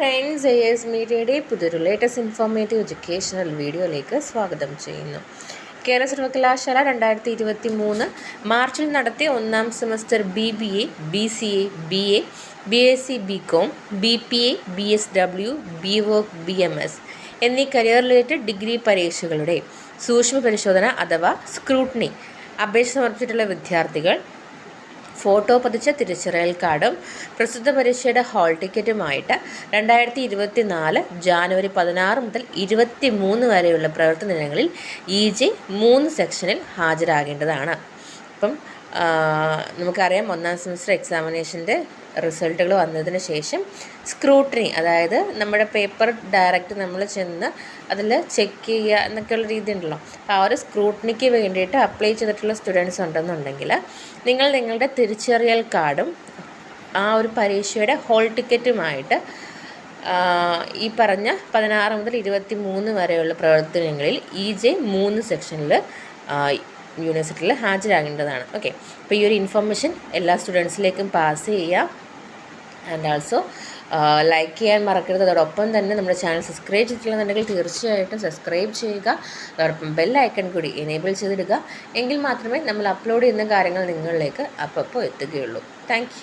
Friends A S മീഡിയയുടെ പുതിയൊരു latest informative educational വീഡിയോയിലേക്ക് സ്വാഗതം ചെയ്യുന്നു. കേരള സർവകലാശാല രണ്ടായിരത്തി ഇരുപത്തി മൂന്ന് മാർച്ചിൽ നടത്തിയ ഒന്നാം semester B B A B C A B A B S C B com B P A B S W B work B M S എന്നീ കരിയർ റിലേറ്റഡ് ഡിഗ്രി പരീക്ഷകളുടെ സൂക്ഷ്മ പരിശോധന അഥവാ സ്ക്രൂട്ടിനി അപേക്ഷ സമർപ്പിച്ചിട്ടുള്ള വിദ്യാർത്ഥികൾ ഫോട്ടോ പതിച്ച തിരിച്ചറിയൽ കാർഡും പ്രസ്തുത പരീക്ഷയുടെ ഹാൾ ടിക്കറ്റുമായിട്ട് രണ്ടായിരത്തി ഇരുപത്തി നാല് ജാനുവരി പതിനാറ് മുതൽ ഇരുപത്തി മൂന്ന് വരെയുള്ള പ്രവർത്തന ദിനങ്ങളിൽ ഇ ജെ മൂന്ന് സെക്ഷനിൽ ഹാജരാകേണ്ടതാണ്. അപ്പം നമുക്കറിയാം ഒന്നാം സെമസ്റ്റർ എക്സാമിനേഷന്റെ റിസൾട്ടുകൾ വന്നതിന് ശേഷം സ്ക്രൂട്ടറി അതായത് നമ്മുടെ പേപ്പർ ഡയറക്റ്റ് നമ്മൾ ചെന്ന് അതിൽ ചെക്ക് ചെയ്യുക എന്നൊക്കെയുള്ള രീതി ഉണ്ടല്ലോ അപ്പോൾ ആ ഒരു സ്ക്രൂട്ടണിക്ക് വേണ്ടിയിട്ട് അപ്ലൈ ചെയ്തിട്ടുള്ള സ്റ്റുഡൻസ് ഉണ്ടെന്നുണ്ടെങ്കിൽ നിങ്ങൾ നിങ്ങളുടെ തിരിച്ചറിയൽ കാർഡും ആ ഒരു പരീക്ഷയുടെ ഹോൾ ടിക്കറ്റുമായിട്ട് ഈ പറഞ്ഞ പതിനാറ് മുതൽ ഇരുപത്തി മൂന്ന് വരെയുള്ള പ്രവർത്തനങ്ങളിൽ ഇ ജെ മൂന്ന് സെക്ഷനിൽ യൂണിവേഴ്സിറ്റിയിൽ ഹാജരാകേണ്ടതാണ്. ഓക്കെ അപ്പോൾ ഈ ഒരു ഇൻഫർമേഷൻ എല്ലാ സ്റ്റുഡൻസിലേക്കും പാസ് ചെയ്യുക ആൻഡ് ആൾസോ ലൈക്ക് ചെയ്യാൻ മറക്കരുത്. അതോടൊപ്പം തന്നെ നമ്മുടെ ചാനൽ സബ്സ്ക്രൈബ് ചെയ്തിട്ടില്ലെന്നുണ്ടെങ്കിൽ തീർച്ചയായിട്ടും സബ്സ്ക്രൈബ് ചെയ്യുക. അതോടൊപ്പം ബെൽ ഐക്കൺ കൂടി എനേബിൾ ചെയ്തിടുക. എങ്കിൽ മാത്രമേ നമ്മൾ അപ്ലോഡ് ചെയ്യുന്ന കാര്യങ്ങൾ നിങ്ങളിലേക്ക് അപ്പോൾ എത്തുകയുള്ളൂ. താങ്ക്